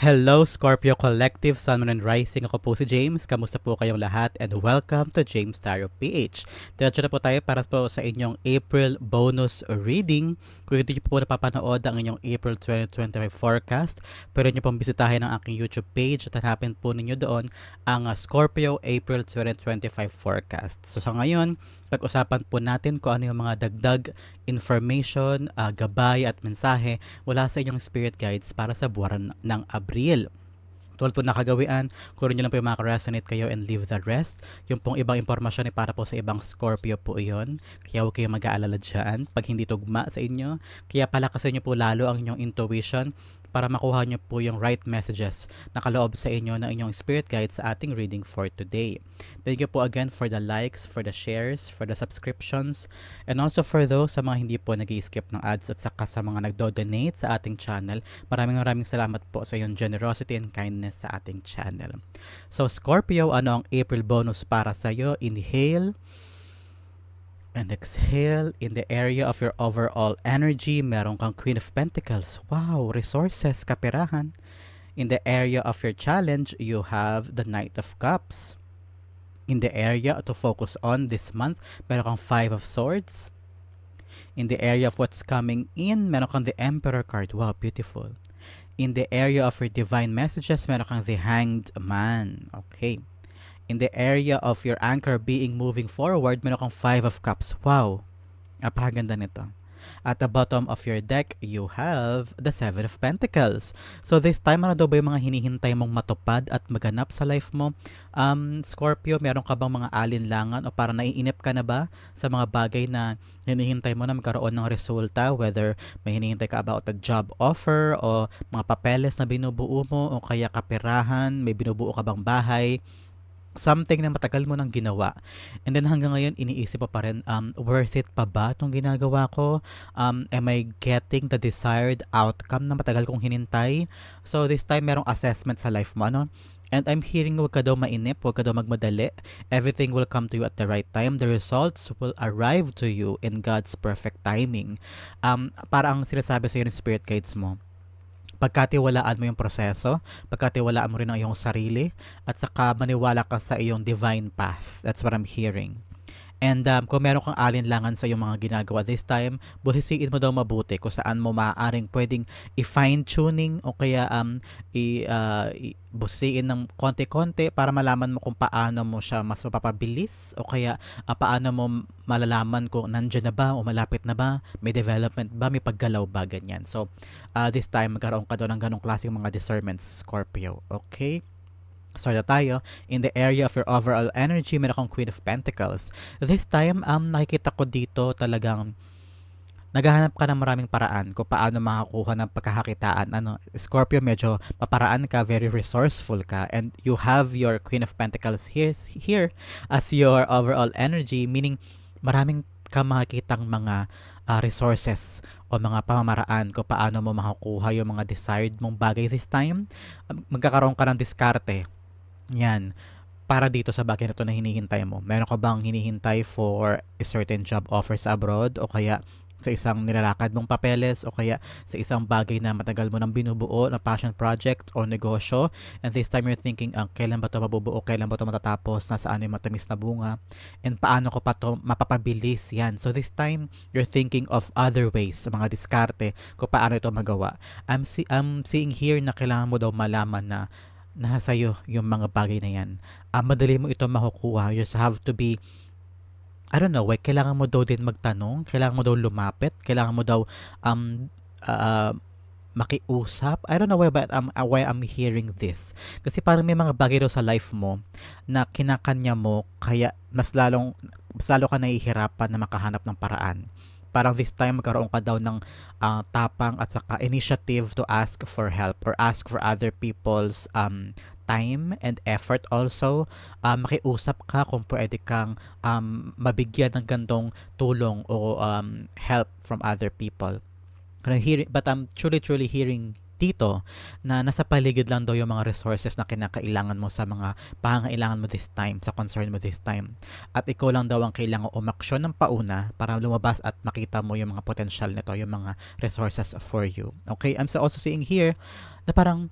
Hello Scorpio Collective, Sun, Moon, and Rising. Ako po si James. Kamusta po kayong lahat? And welcome to James Tarot PH. Diretso na po tayo para po sa inyong April bonus reading. Kung hindi po napapanood ang inyong April 2025 forecast, pwede nyo pong bisitahin ang aking YouTube page at hanapin po ninyo doon ang Scorpio April 2025 forecast. So sa ngayon, pag-usapan po natin kung ano yung mga dagdag information, uh, gabay at mensahe mula sa inyong spirit guides para sa buwan ng Abril. Tulad po nakagawian, kung nyo lang po yung makaresonate kayo and leave the rest. Yung pong ibang impormasyon ay para po sa ibang Scorpio po iyon. Kaya huwag kayong mag-aalala dyan pag hindi tugma sa inyo. Kaya palakasin nyo po lalo ang inyong intuition para makuha nyo po yung right messages na kaloob sa inyo ng inyong spirit guide sa ating reading for today. Thank you po again for the likes, for the shares, for the subscriptions, and also for those sa mga hindi po nag skip ng ads at saka sa mga nagdo-donate sa ating channel. Maraming maraming salamat po sa iyong generosity and kindness sa ating channel. So Scorpio, ano ang April bonus para sa iyo? Inhale. And exhale in the area of your overall energy. Meron kang Queen of Pentacles. Wow, resources, kapirahan. In the area of your challenge, you have the Knight of Cups. In the area to focus on this month, meron kang Five of Swords. In the area of what's coming in, meron kang the Emperor card. Wow, beautiful. In the area of your divine messages, meron kang the Hanged Man. Okay in the area of your anchor being moving forward, meron kang Five of Cups. Wow! Napakaganda nito. At the bottom of your deck, you have the Seven of Pentacles. So this time, ano daw ba yung mga hinihintay mong matupad at maganap sa life mo? Um, Scorpio, meron ka bang mga alinlangan o para naiinip ka na ba sa mga bagay na hinihintay mo na magkaroon ng resulta? Whether may hinihintay ka about a job offer o mga papeles na binubuo mo o kaya kapirahan, may binubuo ka bang bahay? Something na matagal mo nang ginawa. And then hanggang ngayon, iniisip mo pa rin, um, worth it pa ba itong ginagawa ko? Um, am I getting the desired outcome na matagal kong hinintay? So this time, merong assessment sa life mo, ano? And I'm hearing huwag ka daw mainip, huwag ka daw magmadali. Everything will come to you at the right time. The results will arrive to you in God's perfect timing. Um, para ang sinasabi sa iyo ng spirit guides mo pagkatiwalaan mo yung proseso, pagkatiwalaan mo rin ang iyong sarili, at saka maniwala ka sa iyong divine path. That's what I'm hearing. And um, kung meron kang alinlangan sa iyong mga ginagawa this time, busisiin mo daw mabuti kung saan mo maaaring pwedeng i-fine tuning o kaya um, i, uh, i busiin ng konti-konti para malaman mo kung paano mo siya mas mapapabilis o kaya uh, paano mo malalaman kung nandiyan na ba o malapit na ba, may development ba, may paggalaw ba, ganyan. So, uh, this time, magkaroon ka doon ng ganong klaseng mga discernments, Scorpio. Okay? Start na tayo. In the area of your overall energy, meron kang Queen of Pentacles. This time, um, nakikita ko dito talagang naghahanap ka ng maraming paraan kung paano makakuha ng pagkakakitaan. Ano, Scorpio, medyo paparaan ka, very resourceful ka, and you have your Queen of Pentacles here, here as your overall energy, meaning maraming ka makikitang mga uh, resources o mga pamamaraan kung paano mo makakuha yung mga desired mong bagay this time. Magkakaroon ka ng diskarte yan. Para dito sa bagay na to na hinihintay mo. Meron ka bang hinihintay for a certain job offers abroad o kaya sa isang nilalakad mong papeles o kaya sa isang bagay na matagal mo nang binubuo na passion project o negosyo and this time you're thinking ang uh, kailan ba to mabubuo, kailan ba to matatapos, nasaan yung matamis na bunga and paano ko pa to mapapabilis yan. So this time you're thinking of other ways, sa mga diskarte kung paano ito magawa. I'm, see, I'm seeing here na kailangan mo daw malaman na nasa iyo yung mga bagay na yan. Uh, madali mo ito makukuha. You just have to be I don't know, like, kailangan mo daw din magtanong, kailangan mo daw lumapit, kailangan mo daw um uh, makiusap. I don't know why but um, why I'm hearing this. Kasi parang may mga bagay daw sa life mo na kinakanya mo kaya mas lalong mas lalo ka nahihirapan na makahanap ng paraan parang this time magkaroon ka daw ng uh, tapang at saka initiative to ask for help or ask for other people's um, time and effort also. Uh, makiusap ka kung pwede kang um, mabigyan ng gantong tulong o um, help from other people. But I'm truly truly hearing dito na nasa paligid lang daw yung mga resources na kinakailangan mo sa mga pangangailangan mo this time, sa concern mo this time. At ikaw lang daw ang kailangan umaksyon ng pauna para lumabas at makita mo yung mga potential nito, yung mga resources for you. Okay, I'm also seeing here na parang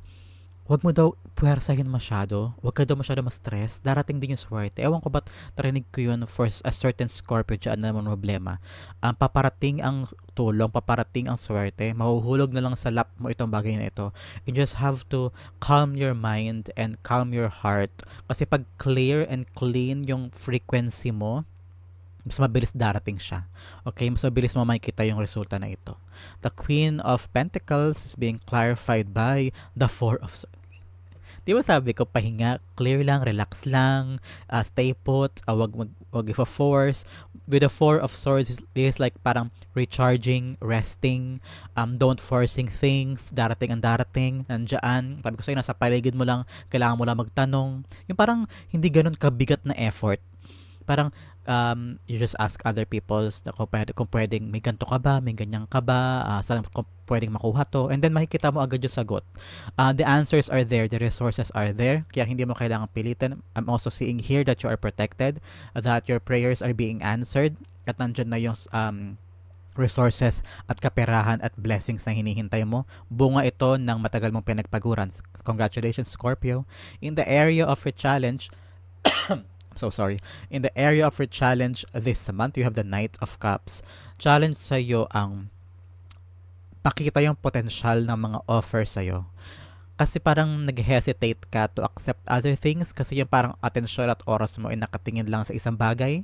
Huwag mo daw puwersahin masyado. Huwag ka daw masyado ma-stress. Darating din yung swerte. Ewan ko ba't narinig ko yun for a certain Scorpio dyan na naman problema. Um, paparating ang tulong, paparating ang swerte. Mahuhulog na lang sa lap mo itong bagay na ito. You just have to calm your mind and calm your heart. Kasi pag clear and clean yung frequency mo, mas mabilis darating siya. Okay, mas mabilis mo makikita yung resulta na ito. The Queen of Pentacles is being clarified by the Four of. Di ba sabi ko, pahinga, clear lang, relax lang, uh, stay put, uh, wag, mag, wag force With the Four of Swords, this is like parang recharging, resting, um, don't forcing things, darating ang darating, nandyan. Sabi ko sa'yo, nasa paligid mo lang, kailangan mo lang magtanong. Yung parang hindi ganun kabigat na effort. Parang um, you just ask other people's na kung, pwede, kung pwedeng may ganto ka ba, may ganyan ka ba, uh, saan kung pwedeng makuha to, and then makikita mo agad yung sagot. Uh, the answers are there, the resources are there, kaya hindi mo kailangan pilitin. I'm also seeing here that you are protected, that your prayers are being answered, at nandyan na yung um, resources at kaperahan at blessings na hinihintay mo. Bunga ito ng matagal mong pinagpaguran. Congratulations, Scorpio. In the area of your challenge, so sorry. In the area of your challenge this month, you have the Knight of Cups. Challenge sa iyo ang pakita yung potential ng mga offer sa iyo. Kasi parang nag-hesitate ka to accept other things kasi yung parang atensyon at oras mo ay nakatingin lang sa isang bagay.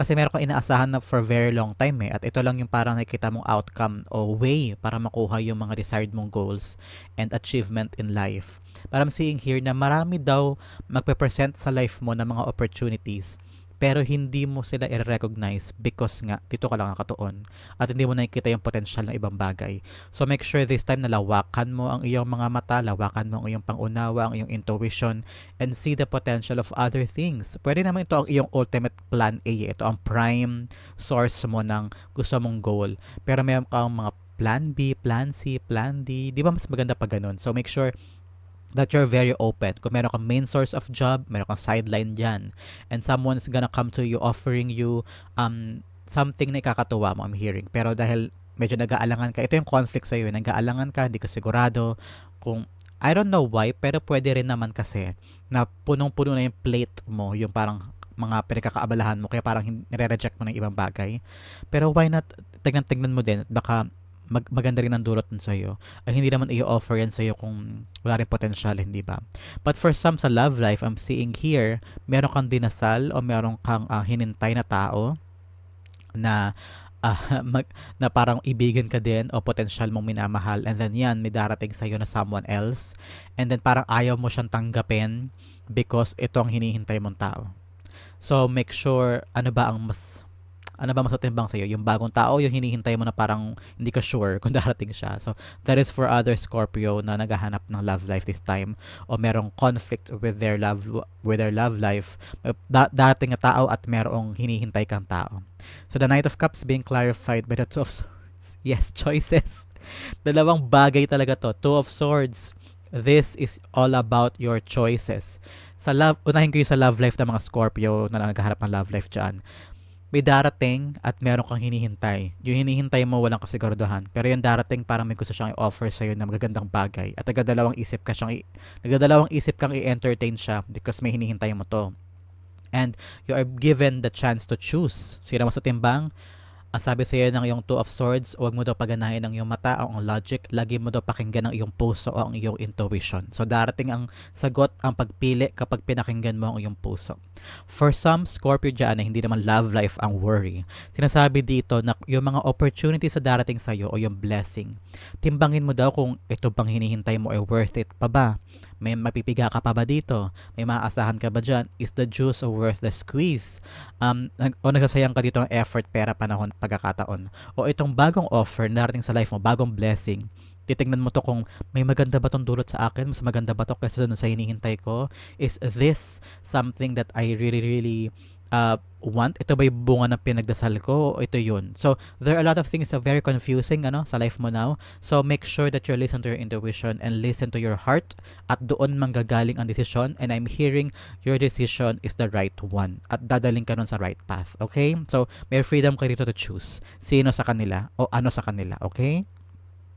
Kasi meron kang inaasahan na for very long time eh. At ito lang yung parang nakikita mong outcome o way para makuha yung mga desired mong goals and achievement in life. Parang seeing here na marami daw magpe-present sa life mo ng mga opportunities pero hindi mo sila i-recognize because nga dito ka lang nakatuon at hindi mo nakikita yung potential ng ibang bagay. So make sure this time na lawakan mo ang iyong mga mata, lawakan mo ang iyong pangunawa, ang iyong intuition and see the potential of other things. Pwede naman ito ang iyong ultimate plan A. Ito ang prime source mo ng gusto mong goal. Pero mayroon kang mga plan B, plan C, plan D. Di ba mas maganda pa ganun? So make sure that you're very open. Kung meron kang main source of job, meron kang sideline dyan. And someone's gonna come to you offering you um, something na ikakatuwa mo, I'm hearing. Pero dahil medyo nag-aalangan ka, ito yung conflict sa'yo, nag-aalangan ka, hindi ka sigurado kung I don't know why, pero pwede rin naman kasi na punong-puno na yung plate mo, yung parang mga pinagkakaabalahan mo, kaya parang nire-reject mo ng ibang bagay. Pero why not, tignan-tignan mo din, baka mag, maganda rin ang dulot nun sa'yo. Ay hindi naman i-offer yan sa'yo kung wala rin potential, hindi ba? But for some sa love life, I'm seeing here, meron kang dinasal o meron kang uh, hinintay na tao na uh, mag, na parang ibigan ka din o potential mong minamahal and then yan may darating sa iyo na someone else and then parang ayaw mo siyang tanggapin because ito ang hinihintay mong tao. So make sure ano ba ang mas ano ba mas matimbang sa'yo? Yung bagong tao, yung hinihintay mo na parang hindi ka sure kung darating siya. So, that is for other Scorpio na naghahanap ng love life this time o merong conflict with their love with their love life. Da- dating na tao at merong hinihintay kang tao. So, the Knight of Cups being clarified by the Two of Swords. Yes, choices. Dalawang bagay talaga to. Two of Swords. This is all about your choices. Sa love, unahin ko yung sa love life ng mga Scorpio na naghaharap ng love life dyan may darating at meron kang hinihintay. Yung hinihintay mo walang kasiguraduhan. Pero yung darating parang may gusto siyang i-offer sa'yo na magagandang bagay. At nagdadalawang isip ka siyang i- nagdadalawang isip kang i-entertain siya because may hinihintay mo to. And you are given the chance to choose. Sino mas timbang? Ang sabi sa iyo ng iyong Two of Swords, huwag mo daw paganahin ang iyong mata o ang logic, lagi mo daw pakinggan ang iyong puso o ang iyong intuition. So darating ang sagot, ang pagpili kapag pinakinggan mo ang iyong puso. For some Scorpio dyan na hindi naman love life ang worry, sinasabi dito na yung mga opportunities sa darating sa iyo o yung blessing, timbangin mo daw kung ito bang hinihintay mo ay worth it pa ba? May mapipiga ka pa ba dito? May maaasahan ka ba dyan? Is the juice worth the squeeze? Um, o nagsasayang ka dito ng effort, pera, panahon, pagkakataon? O itong bagong offer na narating sa life mo, bagong blessing, titingnan mo to kung may maganda ba tong dulot sa akin, mas maganda ba to kaysa dun sa hinihintay ko? Is this something that I really, really uh, want? Ito ba yung bunga ng pinagdasal ko? O ito yun? So, there are a lot of things that are very confusing ano, sa life mo now. So, make sure that you listen to your intuition and listen to your heart at doon manggagaling ang desisyon and I'm hearing your decision is the right one at dadaling ka nun sa right path. Okay? So, may freedom ka dito to choose sino sa kanila o ano sa kanila. Okay?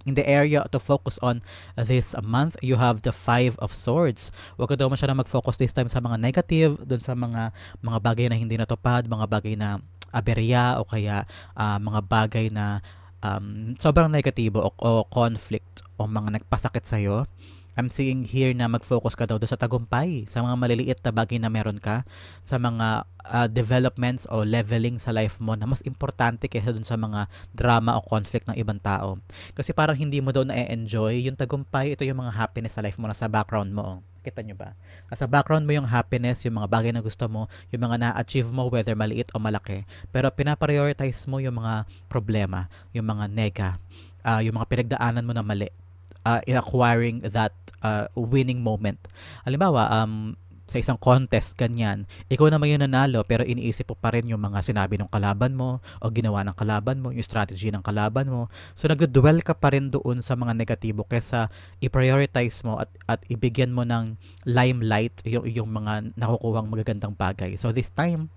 In the area to focus on this month, you have the Five of Swords. Huwag ka daw masyadong mag-focus this time sa mga negative, dun sa mga mga bagay na hindi natupad, mga bagay na aberya o kaya ah, mga bagay na um, sobrang negatibo o, o conflict o mga nagpasakit sa'yo. I'm seeing here na mag-focus ka daw sa tagumpay, sa mga maliliit na bagay na meron ka, sa mga ah, developments o leveling sa life mo na mas importante kaysa doon sa mga drama o conflict ng ibang tao. Kasi parang hindi mo daw na-enjoy yung tagumpay, ito yung mga happiness sa life mo na sa background mo. oh. Kita nyo ba? Nasa background mo yung happiness, yung mga bagay na gusto mo, yung mga na-achieve mo whether maliit o malaki. Pero pinaprioritize mo yung mga problema, yung mga nega, ah, yung mga pinagdaanan mo na mali uh, in acquiring that uh, winning moment. Halimbawa, um, sa isang contest, ganyan, ikaw naman yung nanalo pero iniisip mo pa rin yung mga sinabi ng kalaban mo o ginawa ng kalaban mo, yung strategy ng kalaban mo. So nag-dwell ka pa rin doon sa mga negatibo kesa i-prioritize mo at, at ibigyan mo ng limelight yung, yung mga nakukuhang magagandang bagay. So this time,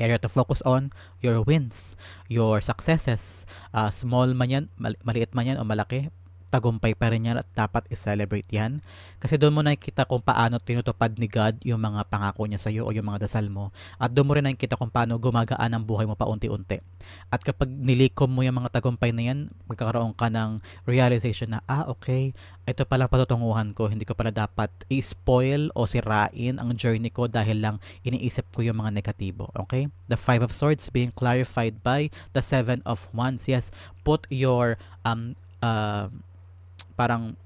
area to focus on your wins, your successes. Uh, small man yan, mal- maliit man yan o malaki, tagumpay pa rin yan at dapat i-celebrate yan. Kasi doon mo nakikita kung paano tinutupad ni God yung mga pangako niya sa iyo o yung mga dasal mo. At doon mo rin nakikita kung paano gumagaan ang buhay mo paunti-unti. At kapag nilikom mo yung mga tagumpay na yan, magkakaroon ka ng realization na, ah, okay, ito pala patutunguhan ko. Hindi ko pala dapat i-spoil o sirain ang journey ko dahil lang iniisip ko yung mga negatibo. Okay? The Five of Swords being clarified by the Seven of Wands. Yes, put your um, uh, parang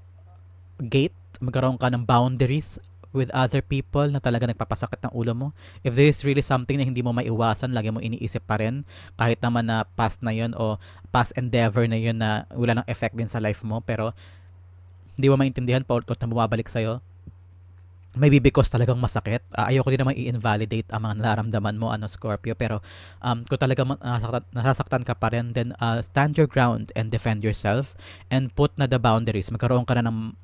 gate, magkaroon ka ng boundaries with other people na talaga nagpapasakit ng ulo mo. If there is really something na hindi mo maiwasan, lagi mo iniisip pa rin, kahit naman na past na yun o past endeavor na yun na wala ng effect din sa life mo, pero hindi mo maintindihan pa na bumabalik sa'yo, maybe because talagang masakit. Uh, ayoko din naman i-invalidate ang mga nararamdaman mo, ano, Scorpio. Pero um, kung talagang ma- nasasaktan, nasasaktan ka pa rin, then uh, stand your ground and defend yourself and put na the boundaries. Magkaroon ka na ng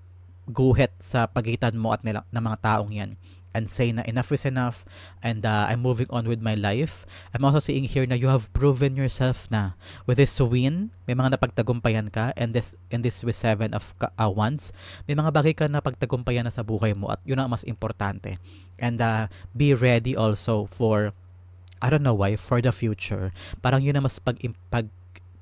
guhit sa pagitan mo at nila, ng mga taong yan and say na enough is enough and uh, I'm moving on with my life. I'm also seeing here na you have proven yourself na with this win, may mga napagtagumpayan ka and this and this with seven of uh, wands, may mga bagay ka na pagtagumpayan na sa buhay mo at yun ang mas importante. And uh, be ready also for I don't know why, for the future. Parang yun ang mas pag, pag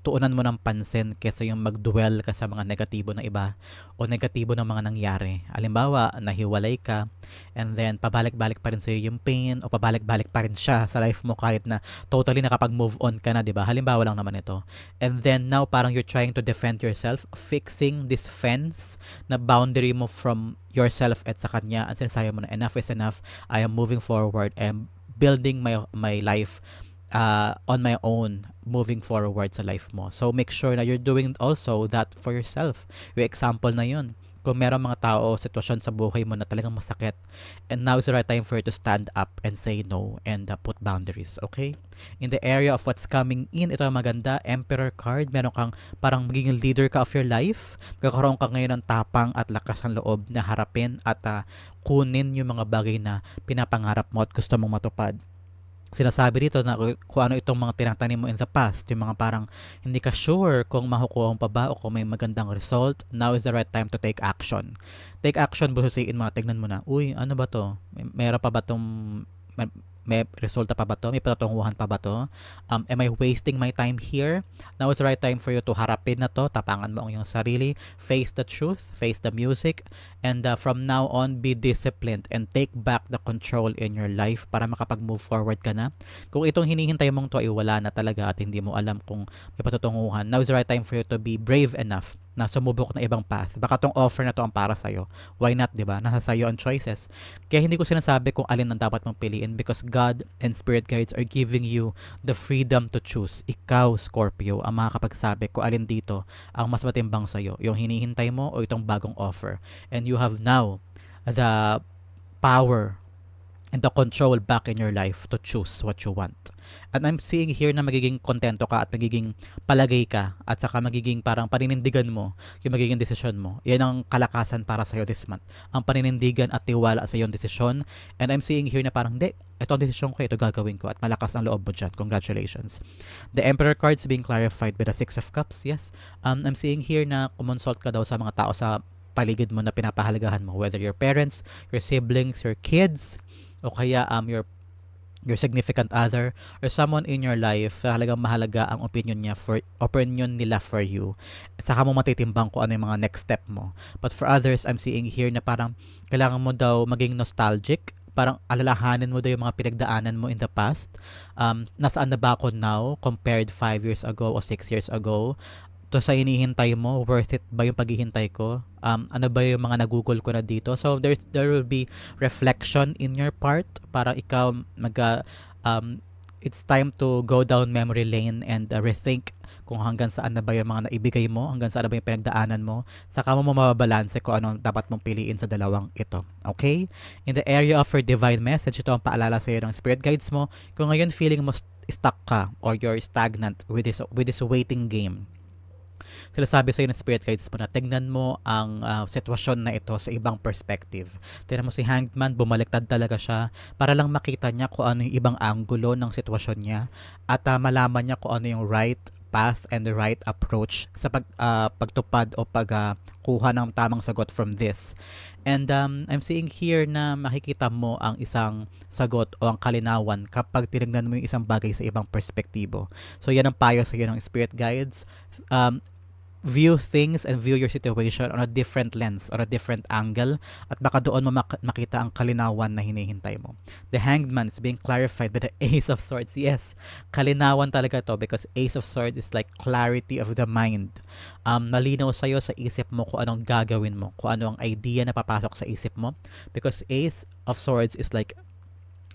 tuunan mo ng pansin kesa yung magduel ka sa mga negatibo ng iba o negatibo ng mga nangyari. Alimbawa, nahiwalay ka and then pabalik-balik pa rin sa'yo yung pain o pabalik-balik pa rin siya sa life mo kahit na totally nakapag-move on ka na, di ba? Halimbawa lang naman ito. And then now parang you're trying to defend yourself, fixing this fence na boundary mo from yourself at sa kanya. At sinasabi mo na enough is enough. I am moving forward. I am building my my life uh, on my own moving forward sa life mo. So make sure na you're doing also that for yourself. Yung example na yun. Kung meron mga tao sitwasyon sa buhay mo na talagang masakit, and now is the right time for you to stand up and say no and uh, put boundaries, okay? In the area of what's coming in, ito ang maganda, Emperor card, meron kang parang magiging leader ka of your life. Magkakaroon ka ngayon ng tapang at lakas ng loob na harapin at uh, kunin yung mga bagay na pinapangarap mo at gusto mong matupad sinasabi dito na kung ano itong mga tinatanim mo in the past, yung mga parang hindi ka sure kung makukuha pa ba o kung may magandang result, now is the right time to take action. Take action, bususiin mo na, tignan mo na, uy, ano ba to? May, meron pa ba tong may, resulta pa ba to? May patutunguhan pa ba to? Um, am I wasting my time here? Now is the right time for you to harapin na to, tapangan mo ang iyong sarili, face the truth, face the music, and uh, from now on, be disciplined and take back the control in your life para makapag-move forward ka na. Kung itong hinihintay mong to ay wala na talaga at hindi mo alam kung may patutunguhan, now is the right time for you to be brave enough na sumubok na ibang path. Baka tong offer na to ang para sa'yo. Why not, di ba? Nasa sa'yo ang choices. Kaya hindi ko sinasabi kung alin ang dapat mong piliin because God and Spirit Guides are giving you the freedom to choose. Ikaw, Scorpio, ang makakapagsabi kung alin dito ang mas matimbang sa'yo. Yung hinihintay mo o itong bagong offer. And you have now the power and the control back in your life to choose what you want. And I'm seeing here na magiging kontento ka at magiging palagay ka at saka magiging parang paninindigan mo yung magiging desisyon mo. Yan ang kalakasan para sa'yo this month. Ang paninindigan at tiwala sa iyong desisyon. And I'm seeing here na parang, hindi, ito ang desisyon ko, ito gagawin ko at malakas ang loob mo dyan. Congratulations. The Emperor cards being clarified by the Six of Cups. Yes. Um, I'm seeing here na kumonsult ka daw sa mga tao sa paligid mo na pinapahalagahan mo. Whether your parents, your siblings, your kids, o kaya um, your your significant other or someone in your life talagang mahalaga ang opinion niya for opinion nila for you. Saka mo matitimbang kung ano yung mga next step mo. But for others I'm seeing here na parang kailangan mo daw maging nostalgic. Parang alalahanin mo daw yung mga pinagdaanan mo in the past. Um, nasaan na ba ako now compared 5 years ago o 6 years ago to sa hinihintay mo, worth it ba yung paghihintay ko? Um, ano ba yung mga nagugol ko na dito? So, there's, there will be reflection in your part para ikaw mag, uh, um, it's time to go down memory lane and uh, rethink kung hanggang saan na ba yung mga naibigay mo, hanggang saan na ba yung pinagdaanan mo, saka mo mababalanse kung anong dapat mong piliin sa dalawang ito. Okay? In the area of your divine message, ito ang paalala sa iyo ng spirit guides mo. Kung ngayon feeling mo stuck ka or you're stagnant with this, with this waiting game, sila sabi sa iyo ng spirit guides mo na tignan mo ang uh, sitwasyon na ito sa ibang perspective. Tignan mo si Hanged Man, bumaliktad talaga siya para lang makita niya kung ano yung ibang angulo ng sitwasyon niya at uh, malaman niya kung ano yung right path and the right approach sa pag, uh, pagtupad o pagkuha uh, ng tamang sagot from this. And um, I'm seeing here na makikita mo ang isang sagot o ang kalinawan kapag tinignan mo yung isang bagay sa ibang perspektibo. So yan ang payo sa iyo ng spirit guides. Um, view things and view your situation on a different lens or a different angle at baka doon mo mak- makita ang kalinawan na hinihintay mo. The Hanged Man is being clarified by the Ace of Swords. Yes, kalinawan talaga to because Ace of Swords is like clarity of the mind. Um, malinaw sa'yo sa isip mo kung anong gagawin mo, kung ano ang idea na papasok sa isip mo because Ace of Swords is like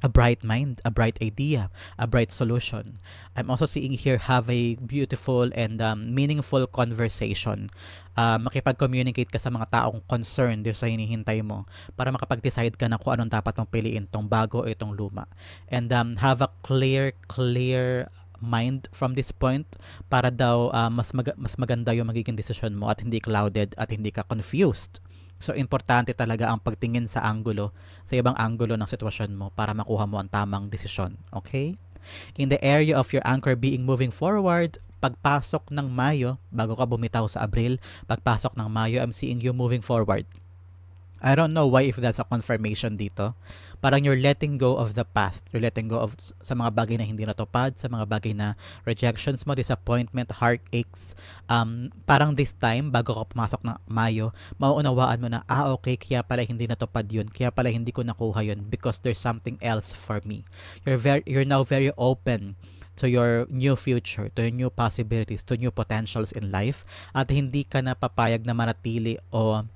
a bright mind, a bright idea, a bright solution. I'm also seeing here have a beautiful and um, meaningful conversation. Uh, makipag-communicate ka sa mga taong concerned sa hinihintay mo para makapag-decide ka na kung anong dapat mong piliin, itong bago o itong luma. And um, have a clear, clear mind from this point para daw uh, mas mag- mas maganda yung magiging decision mo at hindi clouded at hindi ka confused So, importante talaga ang pagtingin sa angulo, sa ibang angulo ng sitwasyon mo para makuha mo ang tamang desisyon. Okay? In the area of your anchor being moving forward, pagpasok ng Mayo, bago ka bumitaw sa Abril, pagpasok ng Mayo, I'm seeing you moving forward. I don't know why if that's a confirmation dito parang you're letting go of the past. You're letting go of sa mga bagay na hindi natupad, sa mga bagay na rejections mo, disappointment, heartaches. Um, parang this time, bago ka pumasok ng Mayo, mauunawaan mo na, ah okay, kaya pala hindi natupad yun. Kaya pala hindi ko nakuha yun because there's something else for me. You're, very, you're now very open to your new future, to your new possibilities, to new potentials in life at hindi ka na papayag na manatili o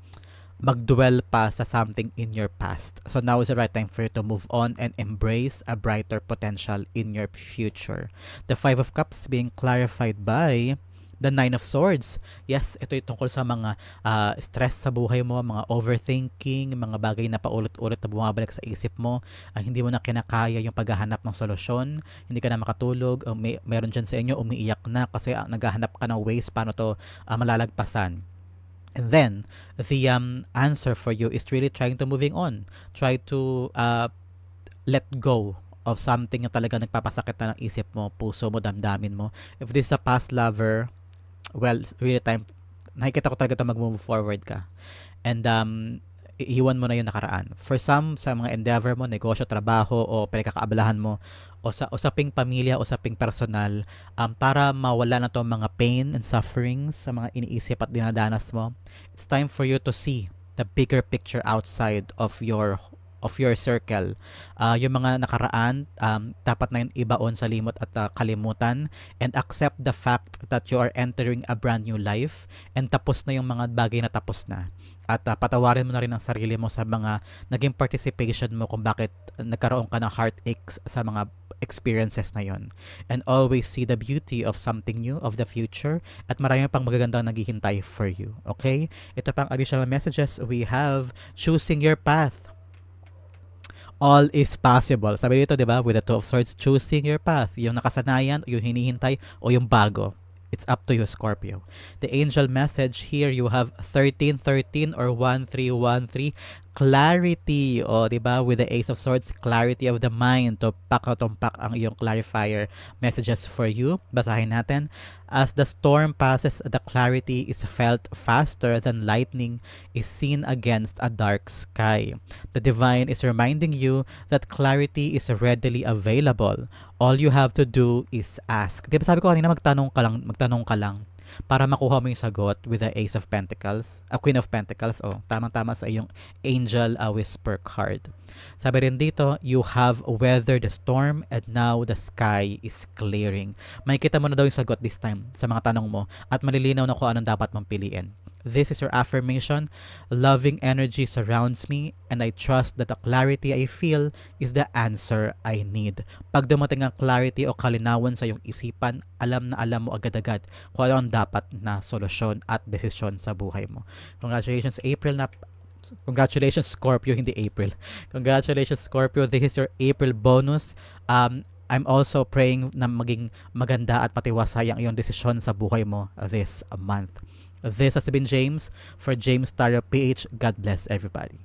magdwell pa sa something in your past. So now is the right time for you to move on and embrace a brighter potential in your future. The Five of Cups being clarified by the Nine of Swords. Yes, ito yung tungkol sa mga uh, stress sa buhay mo, mga overthinking, mga bagay na paulit-ulit na bumabalik sa isip mo, uh, hindi mo na kinakaya yung paghahanap ng solusyon, hindi ka na makatulog, uh, may, meron dyan sa inyo, umiiyak na kasi uh, naghahanap ka ng ways paano to uh, malalagpasan And then the um, answer for you is really trying to moving on. Try to uh, let go of something na talaga nagpapasakit na ng isip mo, puso mo, damdamin mo. If this is a past lover, well, really time, nakikita ko talaga ito mag-move forward ka. And um, iiwan mo na yung nakaraan. For some, sa mga endeavor mo, negosyo, trabaho, o pinagkakaabalahan mo, o sa usaping pamilya, usaping personal, um, para mawala na to mga pain and sufferings sa mga iniisip at dinadanas mo, it's time for you to see the bigger picture outside of your of your circle. Uh, yung mga nakaraan, um, dapat na yun ibaon sa limot at uh, kalimutan and accept the fact that you are entering a brand new life and tapos na yung mga bagay na tapos na at uh, patawarin mo na rin ang sarili mo sa mga naging participation mo kung bakit nagkaroon ka ng heartaches sa mga experiences na yon. And always see the beauty of something new, of the future, at marami pang magagandang naghihintay for you. Okay? Ito pang additional messages we have choosing your path all is possible. Sabi dito, di ba, with the Two of Swords, choosing your path. Yung nakasanayan, yung hinihintay, o yung bago. It's up to you, Scorpio. The angel message here, you have 1313 or 1313. Clarity, o di ba with the Ace of Swords, clarity of the mind. To pak na tumpak ang iyong clarifier messages for you. Basahin natin. As the storm passes, the clarity is felt faster than lightning is seen against a dark sky. The divine is reminding you that clarity is readily available. All you have to do is ask. Di ba sabi ko kanina magtanong ka lang, magtanong ka lang para makuha mo yung sagot with the Ace of Pentacles, a Queen of Pentacles, oh, tamang-tama sa iyong Angel uh, Whisper card. Sabi rin dito, you have weathered the storm and now the sky is clearing. May kita mo na daw yung sagot this time sa mga tanong mo at malilinaw na kung anong dapat mong piliin. This is your affirmation. Loving energy surrounds me and I trust that the clarity I feel is the answer I need. Pag dumating ang clarity o kalinawan sa iyong isipan, alam na alam mo agad-agad kung ano ang dapat na solusyon at desisyon sa buhay mo. Congratulations April na Congratulations Scorpio, hindi April. Congratulations Scorpio. This is your April bonus. Um, I'm also praying na maging maganda at matiwasay ang iyong desisyon sa buhay mo this month. This has been James for James Tarot PH. God bless everybody.